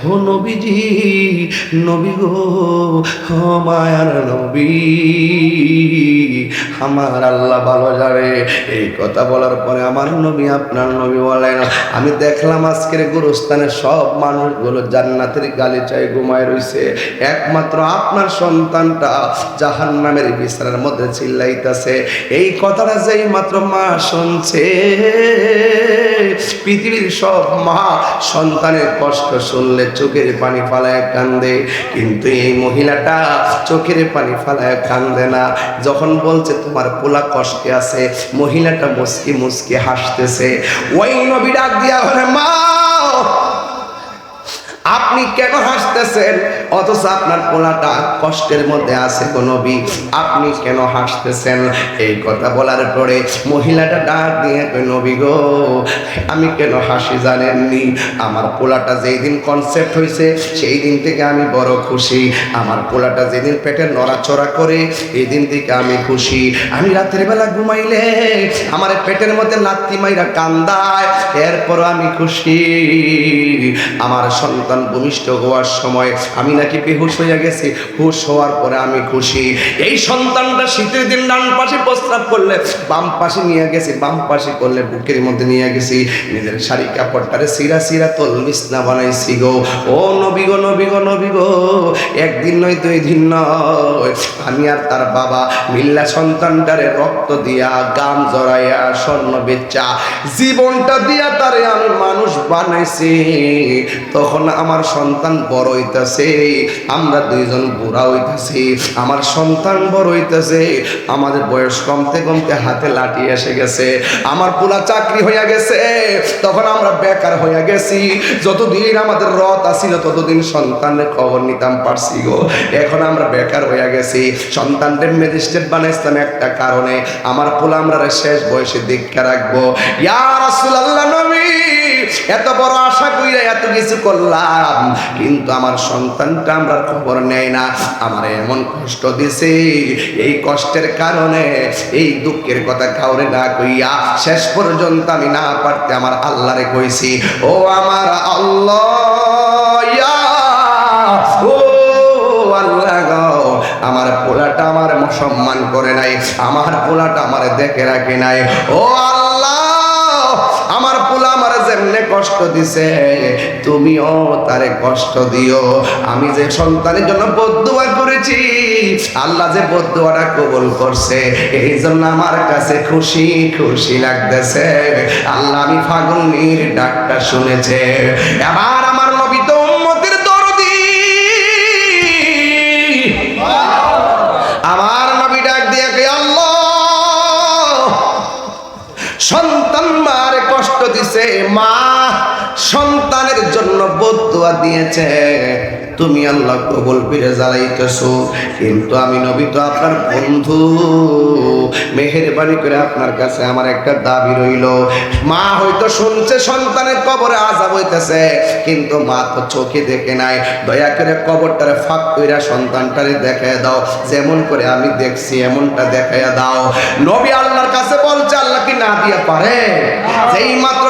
হো নবীজি, নবী গো, হো মায়ার নবী। আমার আল্লাহ ভালো যাবে এই কথা বলার পরে আমার নবী, আপনার নবী বলেন আমি দেখলাম আজকের গুরুস্থানে সব মানুষগুলো জান্নাতের গালিচায় ঘুমায় রইছে। একমাত্র আপনার সন্তানটা জাহান নামের বিছানার মধ্যে চিল্লাইতেছে। এই কথাটা যেই মাত্র মা শুনছে, পৃথিবীর সব মা সন্তানের কষ্ট শুনলে চোখের পানি ফালায় কান্দে। কিন্তু এই মহিলাটা চোখের পানি ফালায় কান্দে না। যখন বলছে, তোমার পোলা কষ্টে আছে। মহিলাটা মুসকি মুসকি হাসতেছে। ওই নবী ডাক দিয়া বলে, মা! আপনি কেন হাসতেছেন? অথচ আপনার পোলাটা কষ্টের মধ্যে আছে গো নবী। আপনি কেন হাসতেছেন? এই কথা বলার পরে মহিলাটা ডাক দিয়ে নবী গো, আমি কেন হাসি জানেননি? আমার পোলাটা যেই দিন কনসেপ্ট হয়েছে সেই দিন থেকে আমি বড় খুশি। আমার পোলাটা যেদিন পেটে নড়াচড়া করে এই দিন থেকে আমি খুশি। আমি রাতের বেলা ঘুমাইলে আমার পেটের মধ্যে লাত্তি মাইরা কান্দায় এরপর আমি খুশি। আমার সন্তান ভূমিষ্ঠ হওয়ার সময় আমি নাকি বেহুশ হয়ে গেছি। হুশ হওয়ার পরে আমি খুশি। এই সন্তানটা শীতের দিন ডান পাশে প্রস্রাব করলে বাম পাশে নিয়ে গেছি, বাম পাশে করলে বুকের মধ্যে নিয়ে গেছি। নিজের শাড়ি কাপড়টারে সিরা সিরা তল বিছনা বানাইছি গো। ও নবী গো নবী গো নবী গো, একদিন নয় দুই দিন নয়। আমি আর তার বাবা মিল্লা সন্তানটারে রক্ত দিয়া গাম জড়াইয়া স্বর্ণ বেচা জীবনটা দিয়া তারে আমি মানুষ বানাইছি। তখন আমার সন্তান বড় হইতাছে, আমরা দুইজন বুড়া হইতাছি, আমার সন্তান বড় হইতাছে, আমাদের বয়স কমতে কমতে হাতে লাঠি এসে গেছে, আমার পুলা চাকরি হইয়া গেছে, তখন আমরা বেকার হইয়া গেছি, যতদিন আমাদের রথ আসিল ততদিন সন্তানের খবর নিতাম পারছি গো। এখন আমরা বেকার হইয়া গেছি, সন্তানদের ম্যাজিস্ট্রেট বানাইছিলাম একটা কারণে, আমার পোলা আমরা শেষ বয়সে দীক্ষা রাখব। ইয়া রাসূলুল্লাহ নবী! এত বড় আশা কইরা এত কিছু করলাম, কিন্তু আমার সন্তানটা আমরা খবর নেয় না। আমার এমন কষ্ট দিছে, এই কষ্টের কারণে, এই দুঃখের কথা কাউরে না কইয়া শেষ পর্যন্ত আমি না পারতে আমার আল্লাহরে কইছি, ও আমার আল্লাহ ও আল্লাহ আমার পোলাটা আমার সম্মান করে নাই, আমার পোলাটা আমার দেখে রাখে নাই। ও আল্লাহ যেমনে কষ্ট দিছে। তুমিও তারে কষ্ট দিও। আমি যে সন্তানের জন্য বদুয়া করেছি, আল্লাহ যে বদুয়াটা কবুল করছে এই জন্য আমার কাছে খুশি খুশি লাগতেছে। আল্লাহ আমি ফাগুনির ডাকটা শুনেছে। এবার আমার নবী তো উম্মতের দরদি। আমার নবী ডাক দিয়ে আল্লাহ, সন্তান দিছে মা, সন্তানের জন্য বদুয়া দিয়েছে। তুমি আল্লাহ কবুল ফিরে জ্বালাইতেছো। কিন্তু আমি নবী তো আপনার বন্ধু। মেহেরবানি করে আপনার কাছে আমার একটা দাবি রইল। মা হয়তো শুনছে, সন্তানের কবরে আজাব হইতেছে। কিন্তু মা তো চোখে দেখে নাই। দয়া করে কবরটারে ফাঁক কইরা সন্তানটারে দেখায় দাও। যেমন করে আমি দেখছি, এমনটা দেখাইয়া দাও। নবী আল্লাহর কাছে বলছে, আল্লাহ কি না দিয়ে পারে? যেই মাত্র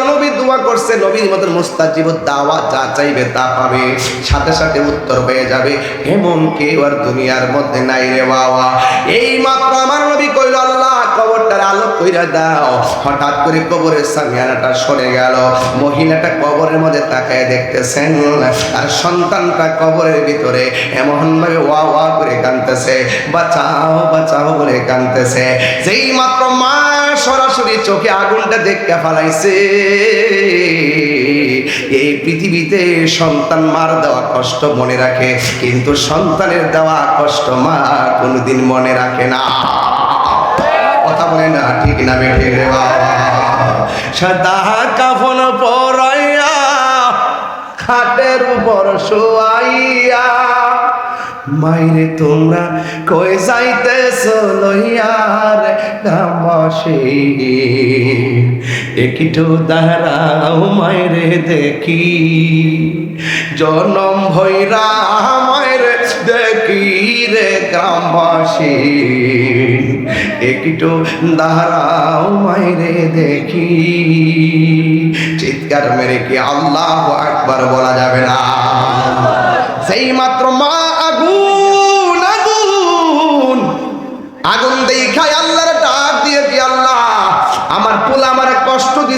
দোয়া করছে নবীর মতন মুস্তাজিব দাওয়া যা চাইবে তা পাবে। সাথে সাথে উত্তর হয়ে যাবে এমন কেউ আর দুনিয়ার মধ্যে নাই রে বাবা। এই মাত্র আমার নবী কইল, আল্লাহ, কবরটার আলো কইরা দাও। হঠাৎ করে কবরের সামিয়ানাটা সরে গেল। মহিলাটা কবরের মধ্যে তাকায় দেখতেছেন আর সন্তানটা কবরের ভিতরে এমন ভাবে ওয়া ওয়া করে কানতেছে বাঁচাও বাঁচাও, বলে কানতেছে যেই মাত্র মা সরাসরি চোখে আগুনটা দেখতে ফালাইছে। এই পৃথিবীতে সন্তান মার দেওয়া কষ্ট মনে রাখে, কিন্তু সন্তানের দেওয়া কষ্ট মা কোনোদিন মনে রাখে না। কথা বলে না, ঠিক না বেঠে রে কাফন পরাইয়া, খাটের উপর শোয়াইয়া মাইরে তোমরা কই যাইতেছ লইয়ার নামসে একটু দাঁড়াও মাইরে দেখি, জনম ভৈরা মাইরে দেখি রে গ্রামবাসী একটু দাঁড়াও মাইরে দেখি, চিৎকার মেরে কি আল্লাহ একবার বলা যাবে না? সেই মাত্র মা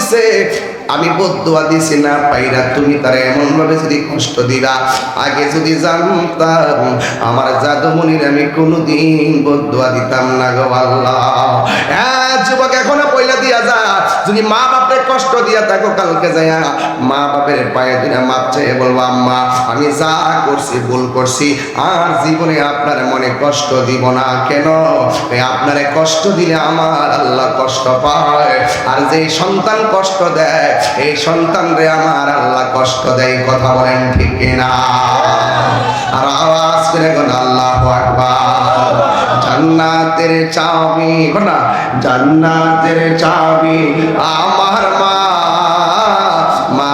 দিছে আমি বদুয়া দিছি না পাইরা তুমি তার এমন ভাবে যদি কষ্ট দিবা, আগে যদি জানতাম, আমার জাদুমনির আমি কোনোদিন বদুয়া দিতাম না গো আল্লাহ। যুবক, এখনও পয়লা দিয়া যা, যদি মা বাপের কষ্ট দিয়া থাকো কালকে যায়া, মা বাপের পায়ে দিনা মাপ চেয়ে বলব, আম্মা, আমি যা করছি, ভুল করছি, আর জীবনে আপনার মনে কষ্ট দিব না, কেন? আপনারে কষ্ট দিলে আমার আল্লাহ কষ্ট পায়। আর যে সন্তান কষ্ট দেয় এই সন্তান রে আমার আল্লাহ কষ্ট দেয়, কথা বলেন ঠিক না আর আওয়াজ করে কোন আল্লাহ জান্নাতের চাবি না, জান্নাতের চাবি আমার মা মা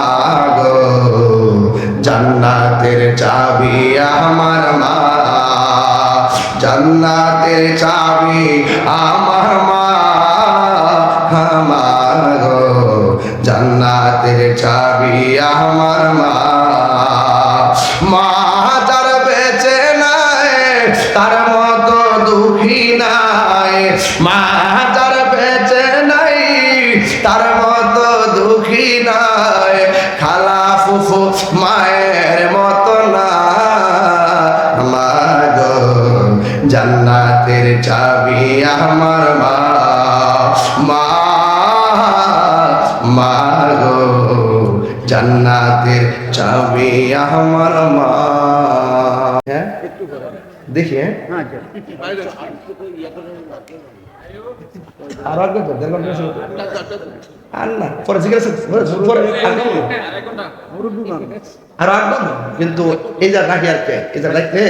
জান্নাতের চাবি আমার মা, জান্নাতের চাবি আমার মা, আমার চাবি আমার মা। মা যার বেঁচে নাই, তার মতো দুঃখী নাই। মা যার বেঁচে নাই, তার মতো দুঃখী নাই। খালা ফুফু মায়ের মতো না। মা গো, জান্নাতের চাবি আমার মা। জান্নাতের চাবি আমার মা। হ্যাঁ? দেখি হ্যাঁ? আর আগে তো দেখলাম আর না পরে জিজ্ঞাসা পরে আর আগে কিন্তু এই যা রাখি আর কে? এই যা রাখলে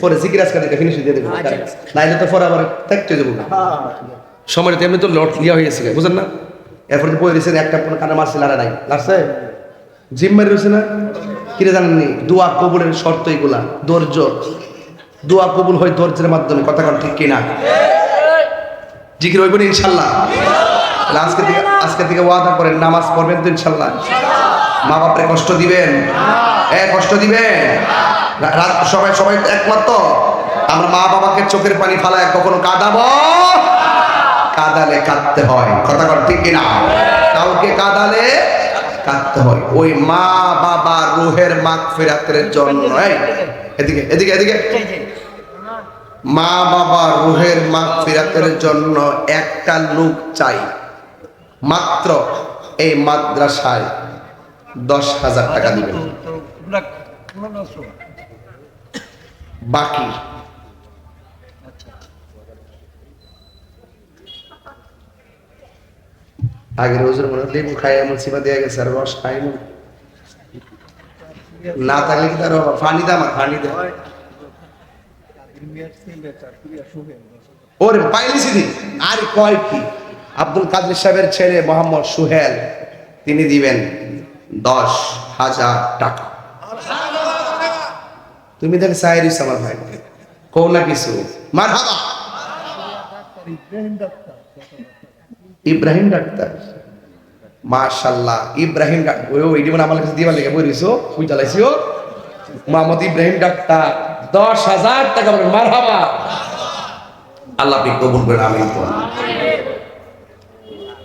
পরে জিজ্ঞাসা করে ফিনিশ দিয়ে দেবো। নাইলে তো পরে আবার থাকতে দেবো সময় এমনি তো লট লিয়া হয়ে গেছে বুঝেন না? এরপরে বই দিয়েছেন একটা কোনো কানে মারছে লারা নাই। লাগছে জিম মারি রয়েছে না? কিরে জানেননি দোয়া কবুলের শর্ত এগুলা। ধৈর্য। দোয়া কবুল হয় ধৈর্যের মাধ্যমে। কথা কন ঠিক কিনা? জিকির হইব না ইনশাল্লাহ? আজকে থেকে আজকে থেকে ওয়াদা করেন, নামাজ পড়বেন তো ইনশাল্লাহ। মা বাপরে কষ্ট দিবেন। এ কষ্ট দিবেন। সবাই সবাই একমাত্র? আমরা মা বাবাকে চোখের পানি ফালায় কখনো কাঁদাবো? কাদালে কাঁদতে হয়। কথা কর ঠিক কিনা? কাউকে কাদালে কাঁদতে হয়। ওই মা বাবা রুহের মাগ ফেরাতের জন্য এদিকে এদিকে। এদিকে মা বাবা রুহের মাগ ফেরাতের জন্য একটা লোক চাই। মাত্র এই মাদ্রাসায় দশ হাজার টাকা দিবেন। বাকি আগে রোজের মনে লেবু খাই এমন সিমা দেওয়া গেছে, আর রস খাই না। থাকলে কি তার পানি দাম পানি দেয় ওরে পাইলি সিদি আর আব্দুল কাদের সাহেবের ছেলে মোহাম্মদ সুহেল, তিনি দিবেন দশ হাজার টাকা। তুমি দেখে সাহেরিস আমার ভাই। কৌ না কিছু। মার হাবা ইব্রাহিম ডাক্তার। মাশাল্লাহ ইব্রাহিম ওই দিবেন আমার কাছে দিবার লেগে বলিছো ওই চালাইছিও মোহাম্মদ ইব্রাহিম ডাক্তার দশ হাজার টাকা বলেন মার হাবা আল্লাহ আপনি কবুল করেন আমি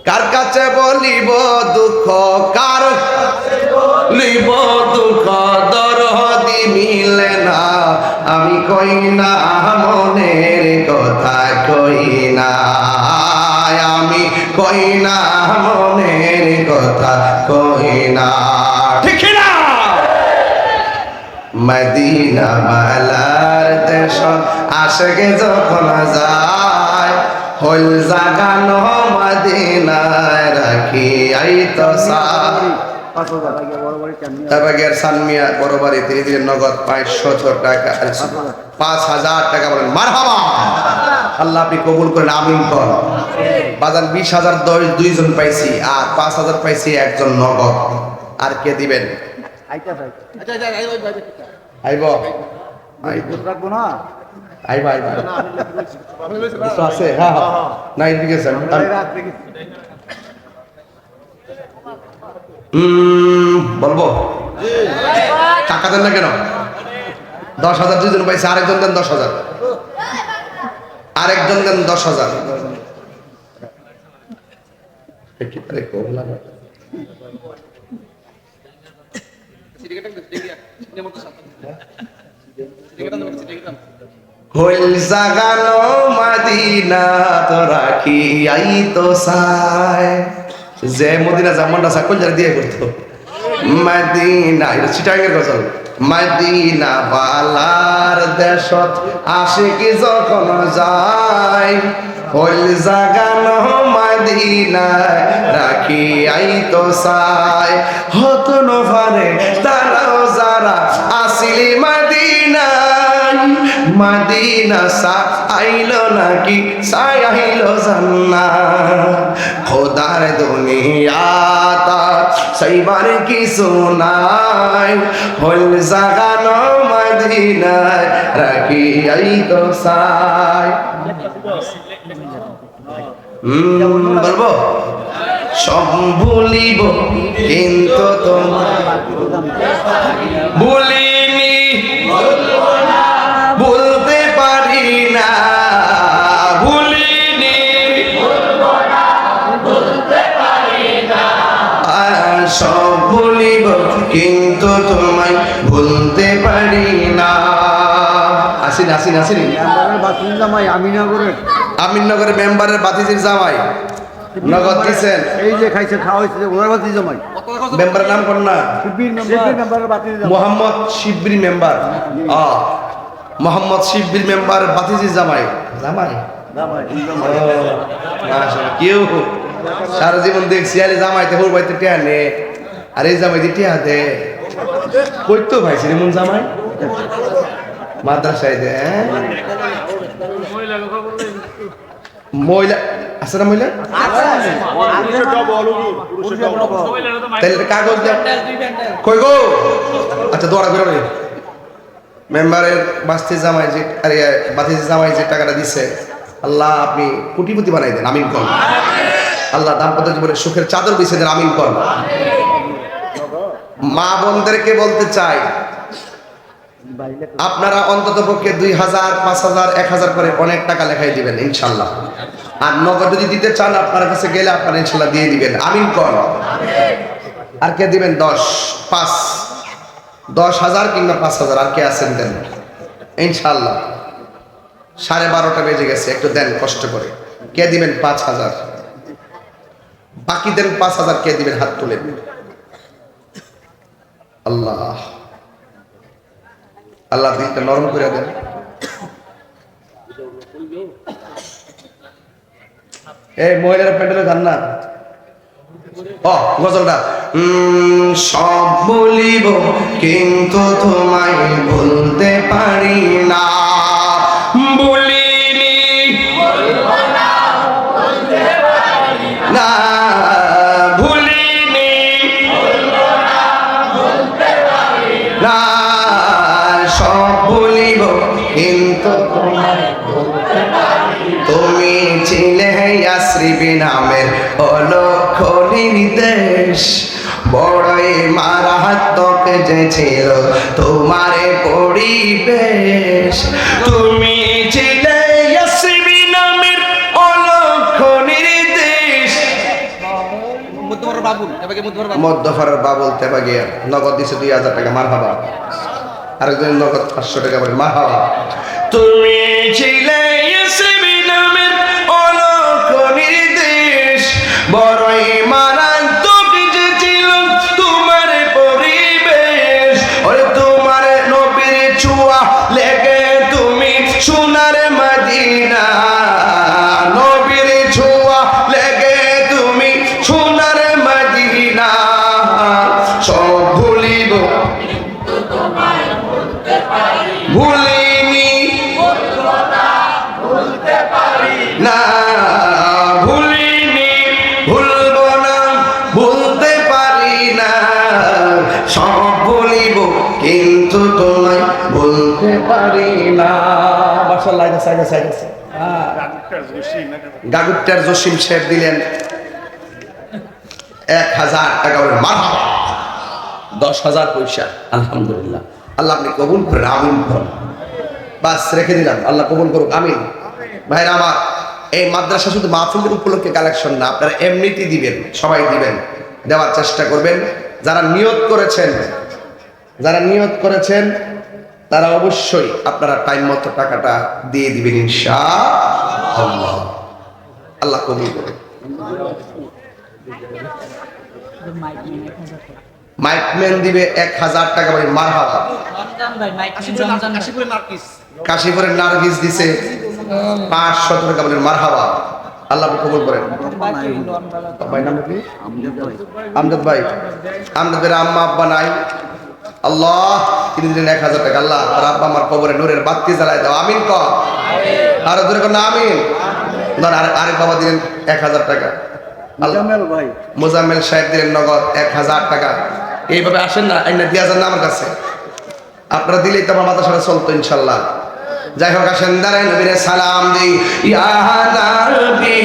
কার। কাছে বলিব দুঃখ, কার লিব দুঃখ, দরদি মিলে না। আমি কই না, মনের কথা কই না। কই মনের কথা কই ঠিক না মদিনা মালার দেশ আশেকে যখন যায় হল জাগানো মদিনায় রাখি আই তো তারপর সানমিয়া বড় বাড়ি তিনি দিলেন নগদ পাঁচশো টাকা, পাঁচ হাজার টাকা বলেন মার আল্লাহ আপনি কবুল করেন আমিন কর। বাজার বিশ হাজার দশ দুইজন পাইছি আর পাঁচ হাজার পাইছি একজন নগদ। আর কে দিবেন? আইব আইব রাখব না? আইবা আইবা আছে হ্যাঁ হ্যাঁ। না এদিকে আছে বলব? টাকা দেন না কেন? দশ হাজার দুজন পাইছে আরেকজন দেন দশ হাজার। আরেকজন দেন দশ হাজার। হইল জাগানো মাদিনা তো রাখি, আই তো সাই যে মদিনা জামনটা সাকল যারা দিয়ে করতো। মাদিনা, এটা চিটাঙ্গের গজল। মাদিনা বালার দেশত আসে কি যখন যায় হল জাগানো মদিনায় রাখি আই তো সাই হত তারাও মাদিনা সা আইলো নাকি? সাই আইলো জান্না খোদার দুনিয়া তার সেইবার কিছু নাই। হল জাগানো মাদিনায় রাখি আইতো সাই হুম, বলব? সব ভুলিব, কিন্তু তোমার ভুলিনি আসিন আসিন জামাই আমিনগরের। মেম্বারের বাতিজির জামাই। নগদ দিছেন। এই যে খাইছে খাওয়া হয়েছে ওনার বাতি জামাই। মেম্বারের নাম কোন না? শিবির মোহাম্মদ শিববির মেম্বার। আ মোহাম্মদ শিববির মেম্বার বাতিজির জামাই। জামাই? কেউ সারা জীবন দেখছি আরে জামাইতে হোর বাইতে টিয়া নে। আর এই জামাইতে টিয়া দে। কইতো ভাই রে মন জামাই? মাদ্রাসায় হ্যাঁ? মহিলা, আছে না মহিলা? কাগজ কই গো? আচ্ছা দোয়ারা করে মেম্বারের বাস্তি জামাই যে, আরে বাতি জামাই যে টাকাটা দিছে, আল্লাহ আপনি কোটিপতি বানাই দেন, আমিন কন। আল্লাহ দাম্পত্য জীবনে সুখের চাদর বিছে দেন, আমিন কন। মা বোনদেরকে বলতে চাই আপনারা অন্তত পক্ষে দুই হাজার, পাঁচ হাজার, এক হাজার করে অনেক টাকা লেখাই দিবেন, ইনশাল্লাহ। আর নগদ যদি দিতে চান, আপনার কাছে গেলে আপনারা ইনশাল্লাহ দিয়ে দিবেন। আমিন কন। আর কে দিবেন? দশ, পাঁচ, দশ হাজার কিংবা পাঁচ হাজার, আর কে আছেন দেন? ইনশাল্লাহ। সাড়ে বারোটা বেজে গেছে, একটু দেন কষ্ট করে। কে দিবেন? পাঁচ হাজার। বাকি দেন পাঁচ হাজার, কে দিবেন? হাত তুলেন আল্লাহ। আল্লাহ দিনটা নরম করে দেন। এই মহিলারা প্যান্ডেলে যান না। গজলটা। সব বলিব, কিন্তু তোমায় বলতে পারি না। ছিল তোমারে পরিবেশ। তুমি ছিলে বাবুল মধ্যফারের নগদ দিছে দুই হাজার টাকা মার হাবা। আরেকজন নগদ পাঁচশো টাকা বলে হাবা। তুমি ছিলে কিন্তু তোমায় বলতে পারি না। মাশাআল্লাহ এটা সাইডে সাইডে গাগুটার জসিম সাহেব দিলেন এক হাজার টাকা বলে মারহাবা দশ হাজার পয়সা আলহামদুলিল্লাহ। আল্লাহ আপনি কবুল করেন আমিন করেন। বাস রেখে দিলাম। আল্লাহ কবুল করুক আমিন। ভাইরা আমার এই মাদ্রাসা শুধু মাহফিলের উপলক্ষে কালেকশন না আপনারা এমনিতেই দিবেন সবাই দিবেন। দেওয়ার চেষ্টা করবেন। যারা নিয়ত করেছেন যারা নিয়ত করেছেন, তারা অবশ্যই আপনারা টাইম মতো টাকাটা দিয়ে দিবেন ইনশা আল্লাহ আল্লাহ কবুল করুন। মাইকম্যান দিবে এক হাজার টাকা মানে মার হাওয়া কাশীপুরের নার্গিস দিছে পাঁচশত টাকা মানে মার হাওয়া আল্লাহ কবুল করেন। ভাই আমজাদ ভাই। আমজাদ ভাইয়ের আম্মা, আব্বা নাই। আল্লাহ তিনি দিলেন এক হাজার টাকা। আল্লাহ তার আব্বা আমার কবরে নূরের বাতি জ্বালায় দাও। আমিন ক আরও কর না আমিন। ধর আরেক বাবা দিলেন এক হাজার টাকা। মোজাম্মেল সাহেব দিলেন নগদ এক হাজার টাকা। এইভাবে আসেন না আইনা দিয়া যান না আমার কাছে। আপনারা দিলেই তো আমার মাথা সাথে চলতো ইনশাল্লাহ। যাই হোক আসেন দাঁড়াই নবীরে সালাম দিই। ইয়া নবী